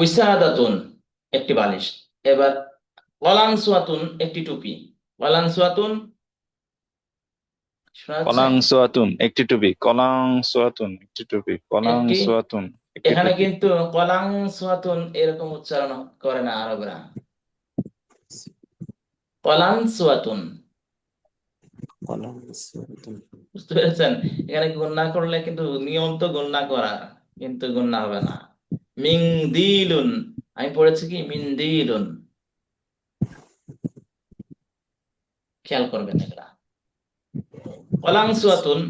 উইসাদাতুন একটি বালিশ। এবার কলানসুয়াতুন একটি টুপি। কলানসুয়াতুন শোনা যাচ্ছে? কলাং সোয়াতুন একটি টুপি কলাং সোয়াতুন একটি টুপি। কলাং সোয়াতুন এখানে কিন্তু কলানসুয়াতুন এরকম উচ্চারণ করে না আরবরা। কলানসুয়াতুন বুঝতে পেরেছেন? এখানে গুণনা করলে কিন্তু নিয়ম তো গুণনা করা কিন্তু গুণনা হবে না। মিং দিলুন আমি পড়েছি কি? মিন দিলুন খেয়াল করবেন এগুলা। কলাংসুয়াতুন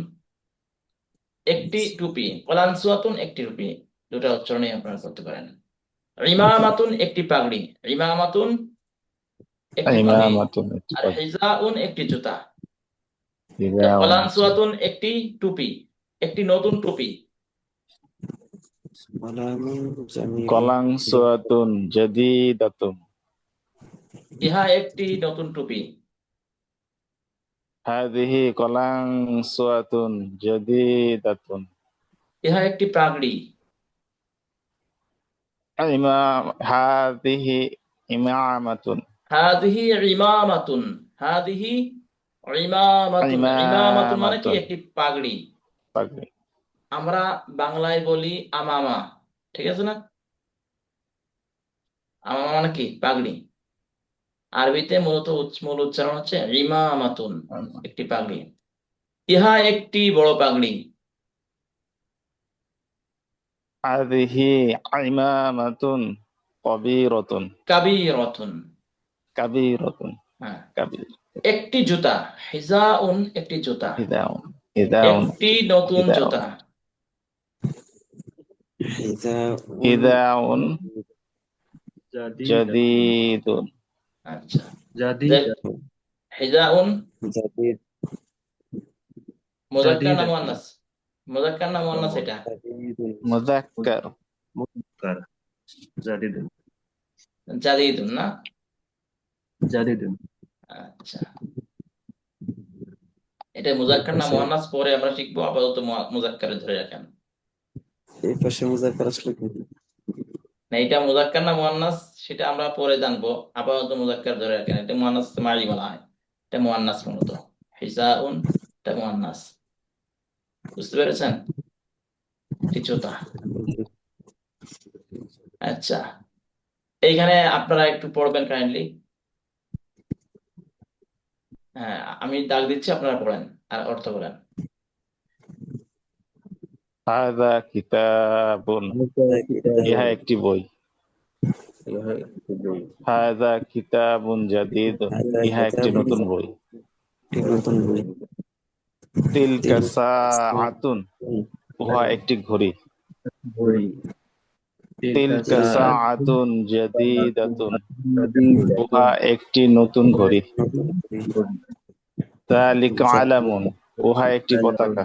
একটি টুপি। কলাংসুয়াতুন একটি টুপি। দুটা উচ্চারণে আপনারা করতে পারেন। ইমামাতুন একটি পাগড়ি। ইমামাতুন আর হিজাউন একটি জুতা। হিজাউন। কলানসুয়াতুন একটি টুপি। একটি নতুন টুপি। কলাং সোয়াতুন জাদিদাতুন ইহা একটি নতুন টুপি। হাদিহি কলাং সোয়াতুন জাদিদাতুন ইহা একটি পাগড়ি। ইমাম হাদিহি ইমামাতুন। হাদিহি ইমামাতুন। হাদিহি ইমামাতুন। ইমামাতুন মানে কি? একটি পাগড়ি। পাগড়ি। আমরা বাংলায় বলি আমামা ঠিক আছে না? আমামা মানে কি? পাগড়ি। আরবিতে মূলত মূল উচ্চারণ হচ্ছে ইমামাতুন একটি পাগড়ি। ইহা একটি বড় পাগড়ি। হাদিহি ইমামাতুন কবিরতুন। কাবীরাতুন। কাবিরতুন। হ্যাঁ। কাবির। একটি জুতা হিজাউন একটি জুতা। হিদাউন হিদাউন একটি নতুন হিজাউন। Idaun. Jadi. Jadi itu. Jadi. Hidaun. Jadi. Ya. Mudahkan nama nas. Mudahkan nama itu. Mudahkan. Mudahkan. Jadi itu. Jadi itu, na? Jadi itu. Acha. Itu mudahkan nama. Pori amra cikbo apa itu mudahkan itu ya kan? এটা মুজাক্কার না মুয়ান্নাস? সেটা আমরা পরে জানব। আপাতত মুজাক্কার ধরে রাখেন। এটা মুয়ান্নাস মারি বলা হয়। এটা মুয়ান্নাস মূলত। হিজাউন এটা মুয়ান্নাস। বুঝতে পেরেছেন? জুতা আচ্ছা। এইখানে আপনারা একটু পড়বেন কাইন্ডলি হ্যাঁ আমি দাগ দিচ্ছি, আপনারা পড়েন। আর অর্থ বলেন হাযা কিতাবুন। ইহা একটি বই। হাযা কিতাবুন জাদিদুন ইহা একটি নতুন বই। নতুন বই। তিলকা সাআতুন। উহা একটি ঘড়ি। তিলকা সাআতুন জাদিদাতুন। উহা একটি নতুন ঘড়ি। যালিকা আলামুন। উহা একটি পতাকা।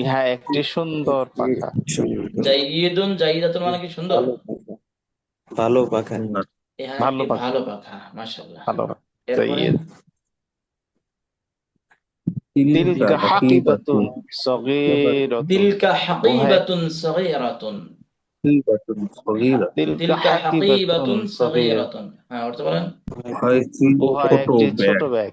ইহা একটি সুন্দর পাখা। জাইয়িদুন জাইদাতুন মানে কি সুন্দর? ভালো পাখা। ইহা ভালো পাখা। ভালো পাখা মাশাআল্লাহ। ভালো জাইয়্যিদ তিলকা হাকিবাতুন সগীরাতুন। তিলকা হাকিবাতুন সগীরাতুন। তিলকা হাকিবাতুন সগীরাতুন। হ্যাঁ অর্থ বলেন। ছোট ব্যাগ।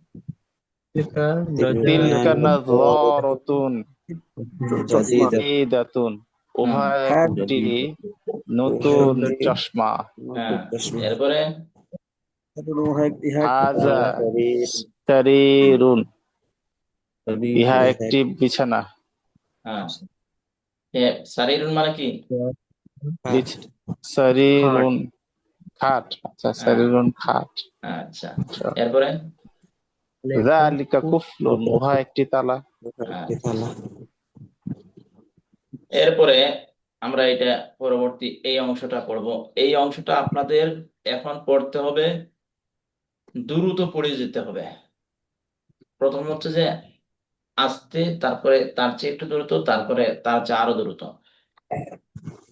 তিলকা নাযারাতুন জাদিদাতুন উহা একটি নতুন চশমা এরপরে ইহা একটি বিছানা হ্যাঁ সারিরুন মানে কি সারিরুন খাট আচ্ছা সারিরুন খাট আচ্ছা এরপরে যালিকা কুফলুন উহা একটি তালা। এরপরে আমরা এটা পরবর্তী এই অংশটা পড়ব। এই অংশটা আপনাদের এখন পড়তে হবে দ্রুত পড়ে যেতে হবে। প্রথম হচ্ছে যে আস্তে তারপরে তার চেয়ে একটু দ্রুত তারপরে তার চেয়ে আরও দ্রুত।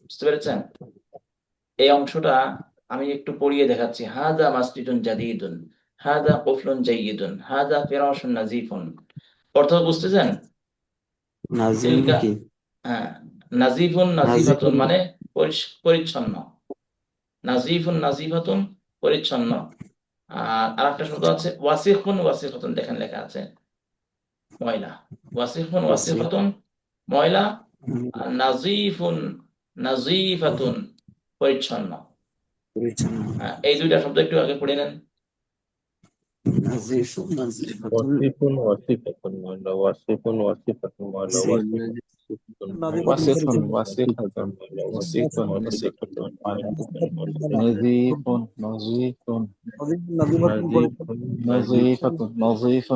বুঝতে পেরেছেন? এই অংশটা আমি একটু পড়িয়ে দেখাচ্ছি। হাদা মাসজিদুন জাদিদুন। হাদা কুফলুন জাইয়িদুন হাদা ফিরাশুন নাজিফুন অর্থ বুঝতেছেন? হ্যাঁ নাজিফুন নাজিফাতুন মানে পরিচ্ছন্ন। নাজিফুন নাজিফাতুন পরিচ্ছন্ন। আর আরেকটা শব্দ আছে ওয়াসিফুন ওয়াসিফাতুন দেখেন লেখা আছে। ময়লা। ওয়াসিফুন ওয়াসিফাতুন ময়লা। আর নাজিফুন নাজিফাতুন পরিচ্ছন্ন। পরিচ্ছন্ন। হ্যাঁ, এই দুইটা শব্দ একটু আগে পড়ে নেন। نظيف وصيف وصيفة ولا وصيف وصيفة ولا وصيف وصيفة وصيف وصيفة نظيف نظيف نظيفة نظيفة نظيفة نظيفة نظيفة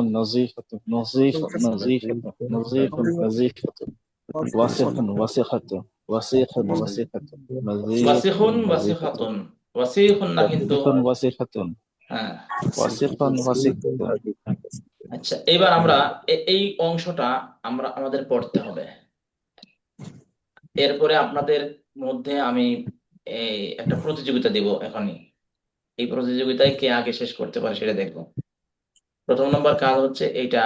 نظيفة نظيفة وصيخ وصيخة وصيخ وصيخة وصيخ وصيخة وصيخ وصيخة হ্যাঁ। আচ্ছা এবার আমরা এই অংশটা আমরা আমাদের পড়তে হবে। এরপরে আপনাদের মধ্যে আমি এই একটা প্রতিযোগিতা দেব এখনই। এই প্রতিযোগিতায় কে আগে শেষ করতে পারে সেটা দেখব। প্রথম নম্বর কাজ হচ্ছে এইটা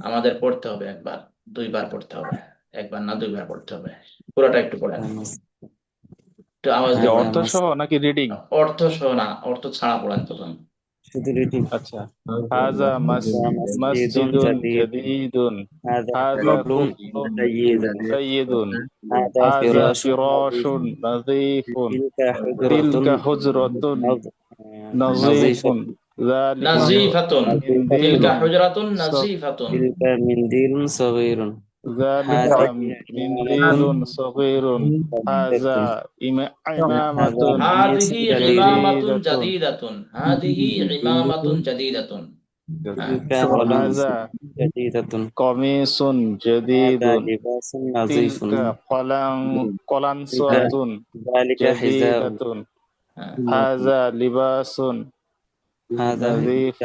আমাদের পড়তে হবে একবার দুইবার পড়তে হবে। একবার না দুইবার পড়তে হবে। পুরোটা একটু পড়েন একটু আওয়াজ যে অর্থ সহ নাকি রিডিং অর্থ সহ না অর্থ ছাড়া পড়ান তখন শুধু রিডিং আচ্ছা। হাজা মসজিদুন জাদিদুন হাজা কুফুন তাইয়িদুন হাজা ফিরাশুন নাযীফুন তিলকা হুজরাতুন নাযীফুন নাযীফাতুন তিলকা হুজরাতুন নাযীফাতুন তিলকা মিন্দিলুন সাগীরুন। ذلك منديل صغير هذا إما- عمامة هذه عمامة جديدة جديدة هذه عمامة جديدة تلك قلم هذا جديدة قميص جديد هذا لباس نظيف تلك قلم قلنسوة ذلك حذاء جديدة هذا لباس هذا نظيف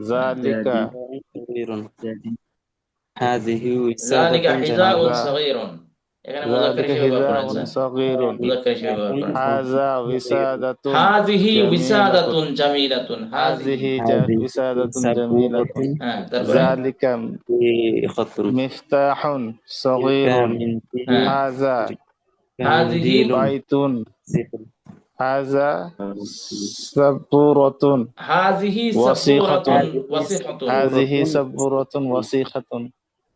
ذلك صغير هذه ذلك وسادة حذاء هذا- صغير এখানে মুযাক্কার ذلك হিসেবে ব্যবহার حذاء করেছে صغير মুযাক্কার হিসেবে ব্যবহার করেছে هذا وسادة هذه جميلة. وسادة جميلة هذه هذه ج- وسادة جميلة হ্যাঁ তারপরে ذلك خط مفتاح تلك صغير منديل هذا هذه بيت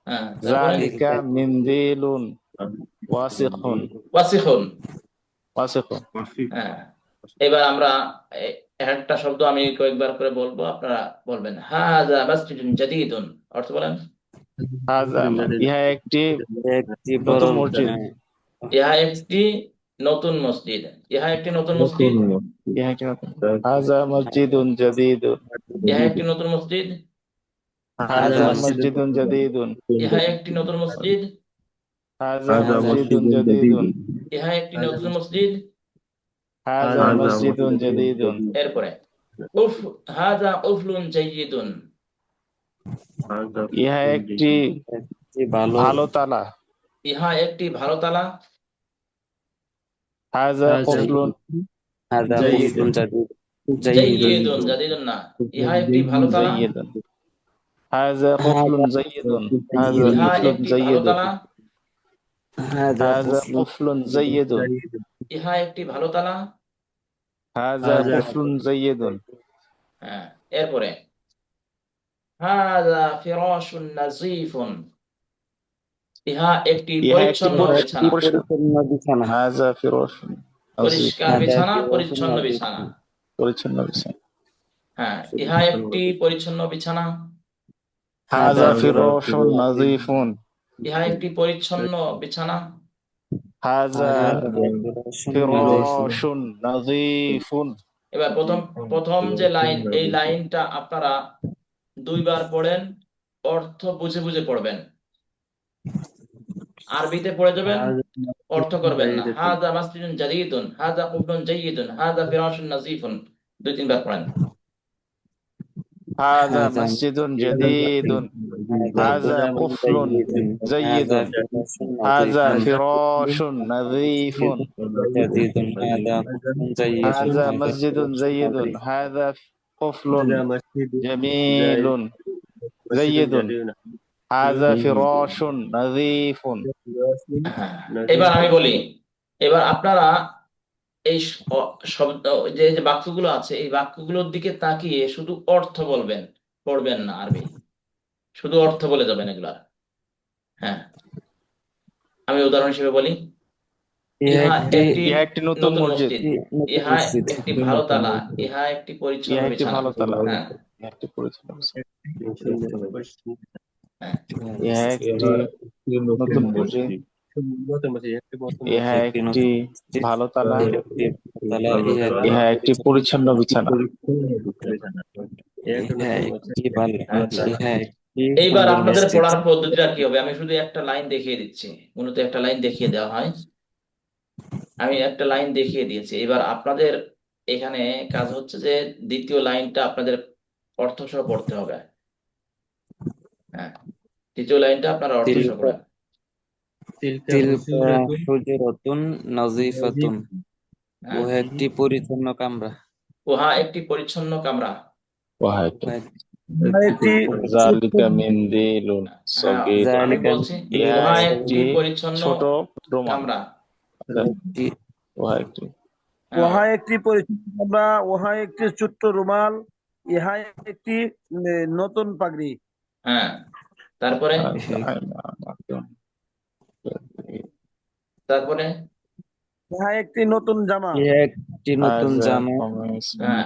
হ্যাঁ, জালিকা মিনদিলুন ওয়াসিখুন। ওয়াসিখুন। ওয়াসিখুন। হ্যাঁ এবার আমরা একটা শব্দ আমি কয়েকবার করে বলব আপনারা বলবেন হাজা মাসজিদুন জাদিদুন অর্থ বলেন? হাজা ইহা একটি একটি নতুন মসজিদ। হ্যাঁ। ইহা একটি নতুন মসজিদ। ইহা একটি নতুন মসজিদ। ইহা একটি নতুন হাজা মসজিদুন জাদিদুন। ইহা একটি নতুন মসজিদ। ইহা একটি নতুন মসজিদ। হাযা ইহা একটি নতুন মসজিদ। মসজিদুন জাদীদুন। এরপরে উফ হাযা উফলুন জাইয়িদুন ইহা একটি ভালো তালা। ইহা একটি ভালো তালা। হাযা জাদিদুন। না। ইহা একটি ভালো তালা। জাইয়িদুন হাজা কুফলুন জাইয়িদুন হাজা ইহা কুফলুন একটি ভালো জাইয়িদুন তালা هذا হাজা قفل কুফলুন জাইয়িদুন ইহা একটি ভালো তালা হাজা কুফলুন জাইয়িদুন হ্যাঁ এরপরে হাযা ফিরাশুন নাযীফুন ইহা একটি ইহা একটি পরিচ্ছন্ন বিছানা পরিচ্ছন্ন বিছানা হাজা ফিরাশুন আজিব পরিষ্কার হাযা বিছানা ফিরাশুন পরিচ্ছন্ন নাযীফুন। বিছানা পরিচ্ছন্ন বিছানা হ্যাঁ ইহা একটি পরিচ্ছন্ন বিছানা হাজা ফিরোশুন নাজিফুন। ইহা একটি পরিচ্ছন্ন বিছানা। হাজা ফিরোশুন নাজিফুন। এবার প্রথম প্রথম যে লাইন এই লাইনটা আপনারা দুইবার পড়েন অর্থ বুঝে বুঝে পড়বেন। আরবিতে পড়ে যাবেন অর্থ করবেন না। হাজা মাসজিদুন জাদিদুন হাজা কুবরুন জাইয়িদুন হাজা ফিরাশুন নাজিফুন। দুই তিনবার পড়েন। هذا মসজিদুন জাদীদুন هذا قفل جيد. هذا হাজা فراش ফিরাশুন নাযীফুন جديد هذا قفل جيد هذا مسجد جيد هذا قفل جميل جيد هذا فراش نظيف হ্যাঁ, এবার আমি বলি এবার আপনারা এই শব্দ যে যে বাক্যগুলো আছে এই বাক্যগুলোর দিকে তাকিয়ে শুধু অর্থ বলবেন পড়বেন না আরবি। শুধু অর্থ বলে যাবেন এগুলা হ্যাঁ। আমি উদাহরণ হিসেবে বলি। ইহা একটি নতুন মসজিদ। ইহা একটি ভালো তালা। ইহা একটি পরিচ্ছন্ন বিছানা। ভালো তালা। হ্যাঁ। একটি পরিচ্ছন্ন ইহা একটি নতুন মসজিদ। ইহা একটি ভালো তালা। ইহা একটি পরিচ্ছন্ন বিছানা। আচ্ছা। এইবার আপনাদের পড়ার পদ্ধতিটা কি হবে? আমি শুধু একটা লাইন দেখিয়ে দিচ্ছি। মূলত একটা লাইন দেখিয়ে দেওয়া হয়। আমি একটা লাইন দেখিয়ে দিয়েছি। এবার আপনাদের এখানে কাজ হচ্ছে যে দ্বিতীয় লাইনটা আপনাদের অর্থ সহ পড়তে হবে। হ্যাঁ দ্বিতীয় লাইনটা আপনারা অর্থ সহ হুজরাতুন নাযিফাতুন হ্যাঁ একটি পরিচ্ছন্ন কামরা। উহা একটি পরিচ্ছন্ন কামরা। ওহা একটি একটি জালিকা মিন্দিলুন হ্যাঁ সগীর জালিকা উহা একটি একটি পরিচ্ছন্ন ছোট কামরা। একটি ওহা একটি। ওহা একটি পরিচিত আমরা ওহা একটি ছোট্ট রুমাল ইহা একটি নতুন পাগড়ি। হ্যাঁ তারপরে? তারপরে? ইহা একটি নতুন জামা। ইহা একটি নতুন জামা। হ্যাঁ।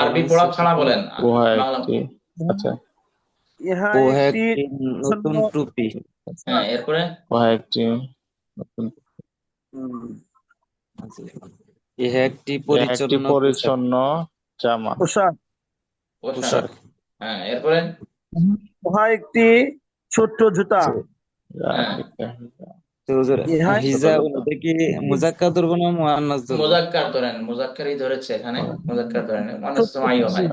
আরবি পড়া ছাড়া বলেন একটি। আচ্ছা। ইহা একটি একটি নতুন টুপি। হ্যাঁ এরপরে? ওহা একটি নতুন ইহা একটি পরিচ্ছন্ন পরিচ্ছন্ন জামা। পোশাক। পোশাক। হ্যাঁ এরপরে? ওহা একটি ছোট্ট জুতা। তো হুজুর, ইহা হিজা কি মুজাক্কার ধরবো না মুআন্নাস ধরবো মুজাক্কার ধরেন মুজাক্কারই ধরেছে এখানে মুজাক্কার ধরেন। মানুষ সমাইও হয়।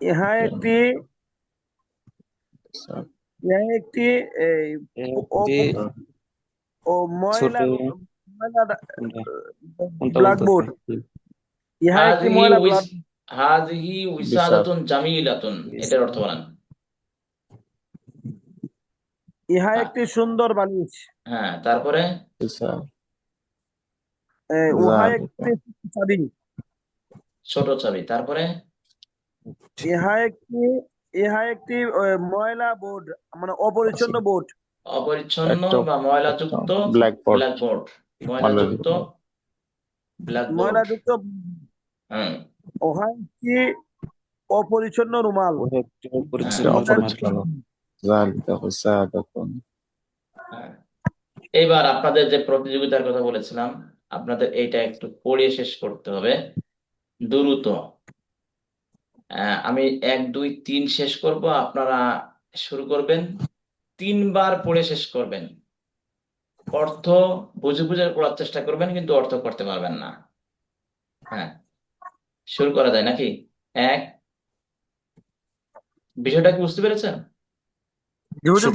ইহা একটি ইহা একটি এই ও ময়লা ব্ল্যাকবোর্ড ইহা একটি? ময়লা হাযিহি উইসাদাতুন জামিলাতুন এটার অর্থ বলেন। ইহা একটি সুন্দর বালিশ হ্যাঁ তারপরে? উহা একটি চাবি। ছোট চাবি তারপরে? ইহা একটি ইহা একটি ময়লা বোর্ড মানে অপরিচ্ছন্ন বোর্ড। অপরিচ্ছন্ন বা ময়লাযুক্ত ব্ল্যাকবোর্ড ব্ল্যাকবোর্ড ময়লাযুক্ত ব্ল্যাকবোর্ড ময়লাযুক্ত হুম। উহা একটি অপরিচ্ছন্ন রুমাল। হ্যাঁ, অপরিচ্ছন্ন হ্যাঁ। এবার আপনাদের যে প্রতিযোগিতার কথা বলেছিলাম, আপনাদের এইটা একটু পড়ে শেষ করতে হবে। দ্রুত। আমি এক, দুই, তিন শেষ করব, আপনারা শুরু করবেন। তিনবার পড়ে শেষ করবেন। অর্থ বুঝে বুঝে পড়ার চেষ্টা করবেন, কিন্তু অর্থ করতে পারবেন না। হ্যাঁ। শুরু করা যায় নাকি? এক। বিষয়টা কি বুঝতে পেরেছেন?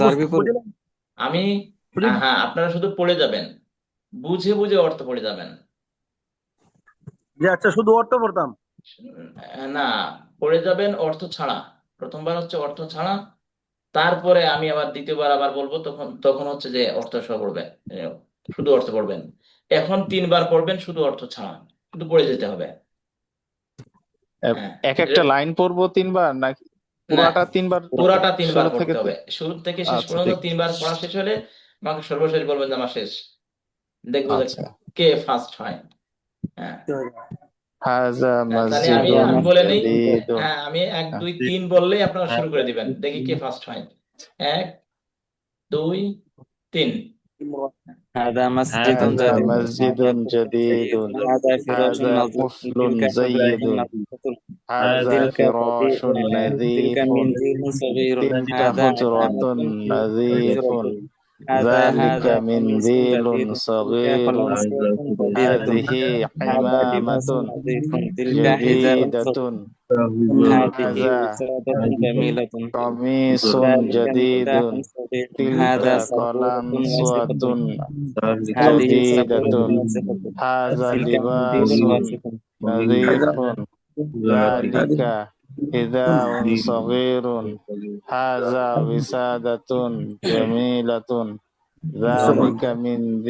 আরবি বুঝ- আমি হ্যাঁ আপনারা শুধু পড়ে যাবেন। বুঝে বুঝে অর্থ পড়ে যাবেন। যে আচ্ছা শুধু অর্থ পড়তাম? না পড়ে যাবেন অর্থ ছাড়া। প্রথমবার হচ্ছে অর্থ ছাড়া। তারপরে আমি আবার দ্বিতীয়বার আবার বলব তখন তখন হচ্ছে যে অর্থ সহ পড়বেন শুধু অর্থ পড়বেন। এখন তিনবার পড়বেন শুধু অর্থ ছাড়া। শুধু পড়ে যেতে হবে। হ্যাঁ। এক একটা লাইন পড়ব তিনবার নাকি পুরাটা তিনবার পুরাটা তিনবার শুরু থেকে পড়তে হবে শুরু থেকে শেষ আচ্ছা, পর্যন্ত ঠিক। তিনবার পড়া শেষ হলে আমাকে সর্বশেষ বলবেন যে আমার শেষ। দেখব আচ্ছা। কে ফার্স্ট হয়। হ্যাঁ। হাজা তাহলে আমি মসজিদুন আমি বলে নেই। জাদীদুন হ্যাঁ আমি এক দুই তিন বললেই আপনারা শুরু করে দিবেন। দেখি কে ফার্স্ট হয়। এক দুই তিন। هذا مسجد هذا جديد. مسجد جديد. هذا فراش نظيف زيد. هذا فراش نظيف. تلك منزل صغير هذا فترة نظيف. ذلك منزل صغير. هذه حمامة جديدة. kami sun jadidun tilka kolam suatun hadidatun haza libasun nadhifun zalika hidaun sagirun. Haza wisadatun jamilatun. Zalika min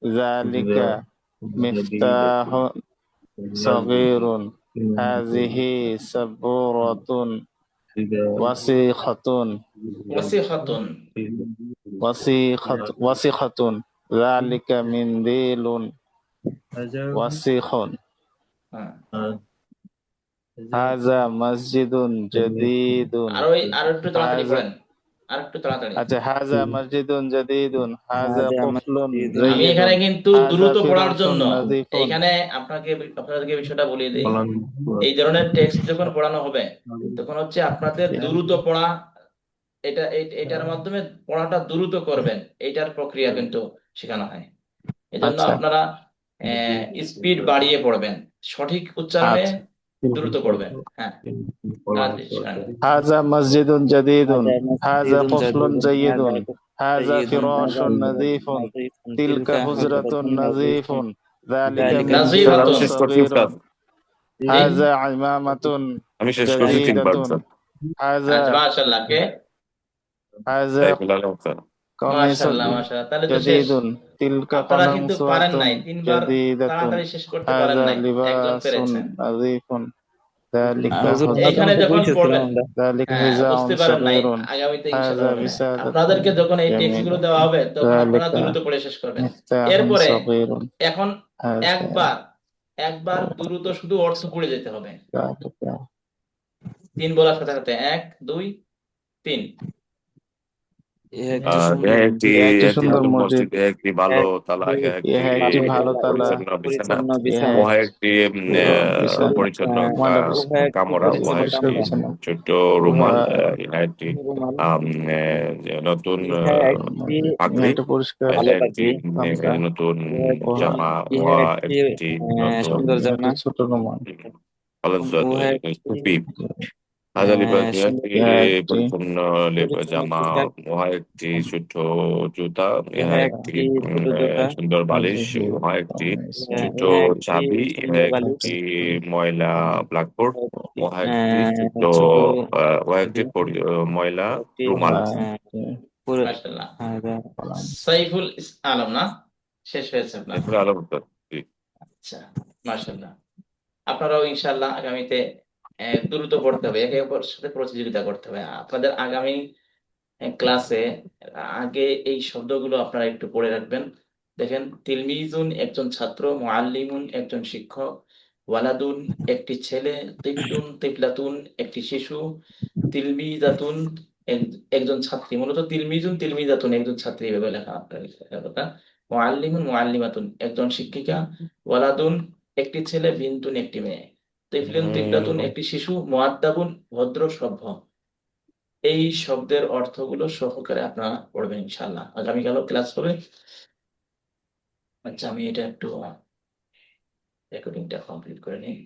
zalika miftahun sagirun. هذه سبورة وسيخة. وسيخة. وسيخة. وسيخة. ذلك منديل وسيخ. هذا مسجد جديد. هذا আরেকটু তাড়াতাড়ি। আচ্ছা হাজা মসজিদুন জাদিদুন হাজা আমি এখানে কিন্তু দ্রুত পড়ার জন্য এখানে আপনাকে আপনাদেরকে বিষয়টা বলিয়ে এই ধরনের টেক্সট যখন পড়ানো হবে তখন হচ্ছে আপনাদের আচ্ছা। দ্রুত পড়া এটা এটার মাধ্যমে পড়াটা দ্রুত করবেন। এটার প্রক্রিয়া কিন্তু শেখানো হয়। এজন্য আচ্ছা। আপনারা স্পিড বাড়িয়ে পড়বেন। সঠিক উচ্চারণে আচ্ছা। দ্রুত পড়বেন হ্যাঁ তাড়াতাড়ি শেখান। هذا مسجد جديد هذا مسجد قفل جيد هذا جيد. فراش هذا نظيف نظيف. تلك حجرة نظيف ذلك ذلك نظيفة. منديل শেষ করছি صغير উস্তাদ هذا عمامة আমি শেষ করছি তিনবার جديدة উস্তাদ আচ্ছা هذا মাশাআল্লাহ কে هذا আচ্ছা, হ্যাঁ, আপনাদেরকে যখন এই টেক্সটগুলো দেওয়া হবে তখন আপনারা দ্রুত পড়ে শেষ করবেন। এরপরে এখন একবার একবার দ্রুত শুধু অর্থ পড়ে যেতে হবে। তিন বলার সাথে সাথে এক দুই তিন। একটি ভালো তালা একটি ভালো তালা, পরিচ্ছন্ন একটি কামরা ছোট রুমাল একটি নতুন একটি। আহ, গামছা। নতুন জামা একটি নতুন সুন্দর জামা। ছোট রুমাল একটি টুপি হাজা লিবাস আহ, ইহা একটি একটি পরিচ্ছন্ন লেপ- জামা পোশাক। উহা একটি ছোট জুতা ইহা ইহা একটি একটি উম, ছোট জুতা। আহ, সুন্দর বালিশ উহা একটি ইহা ছোট ইহা একটি চাবি ইহা সুন্দর বালিশ। একটি ময়লা ব্ল্যাকবোর্ড উহা একটি আহ, ছোট ছোট আহ, উহা একটি পরি- আহ, ময়লা একটি, রুমাল। আহ, পুরো মাশাআল্লাহ। হাদা সাইফুল ইস- আলম না? শেষ হয়েছে আপনার? এরপরে আলো উত্তর। আচ্ছা মাশাআল্লাহ। আপনারাও ইনশাআল্লাহ আগামীতে দ্রুত পড়তে হবে, একে অপরের সাথে প্রতিযোগিতা করতে হবে। আপনাদের আগামী ক্লাসে আগে এই শব্দগুলো আপনারা একটু পড়ে রাখবেন। দেখেন, তিলমিজুন একজন ছাত্র, মুআল্লিমুন একজন শিক্ষক, ওয়ালাদুন একটি ছেলে তিবলুন তিবলাতুন একটি শিশু, তিলমিজাতুন এক- একজন ছাত্রী। মূলত তিলমিজুন, তিলমিজাতুন একজন ছাত্রী এভাবে লেখা কথা। মুআল্লিমুন, মুআল্লিমাতুন একজন শিক্ষিকা, ওয়ালাদুন একটি ছেলে, বিন্তুন একটি মেয়ে। তিফলুন একটি শিশু মুআদ্দাবুন ভদ্র সভ্য। এই শব্দের অর্থগুলো সহকারে আপনারা পড়বেন ইনশাআল্লাহ। আগামীকালও ক্লাস হবে। আচ্ছা আমি এটা একটু রেকর্ডিংটা কমপ্লিট করে নিই।